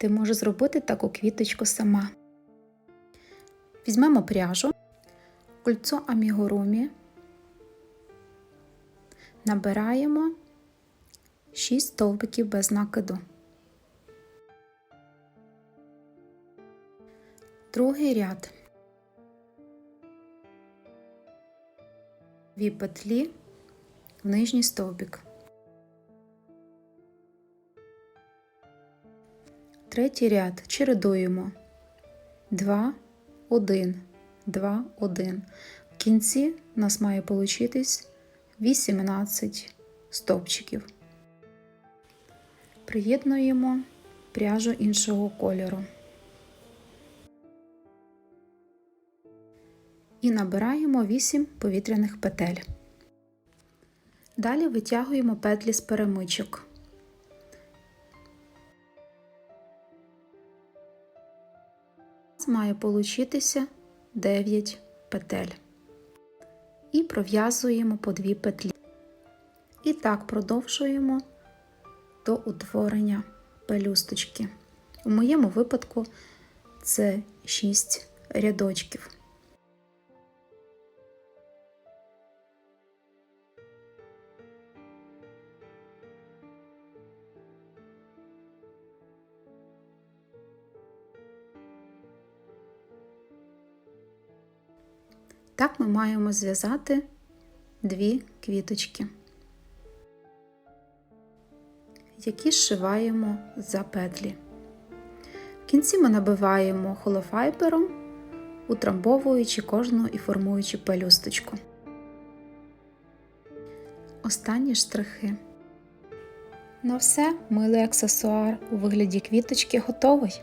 Ти можеш зробити таку квіточку сама. Візьмемо пряжу, кольцо амігурумі, набираємо 6 стовбиків без накиду. Другий ряд. Дві петлі в нижній стовбик. Третій ряд чередуємо 2, 1, 2, 1. В кінці у нас має получитись 18 стовпчиків. Приєднуємо пряжу іншого кольору. І набираємо 8 повітряних петель. Далі витягуємо петлі з перемичок. Має получитися 9 петель. І пров'язуємо по 2 петлі. І так продовжуємо до утворення пелюсточки. У моєму випадку це 6 рядочків. Так ми маємо зв'язати дві квіточки, які зшиваємо за петлі. В кінці ми набиваємо холофайбером, утрамбовуючи кожну і формуючи пелюсточку. Останні штрихи. На все милий аксесуар у вигляді квіточки готовий.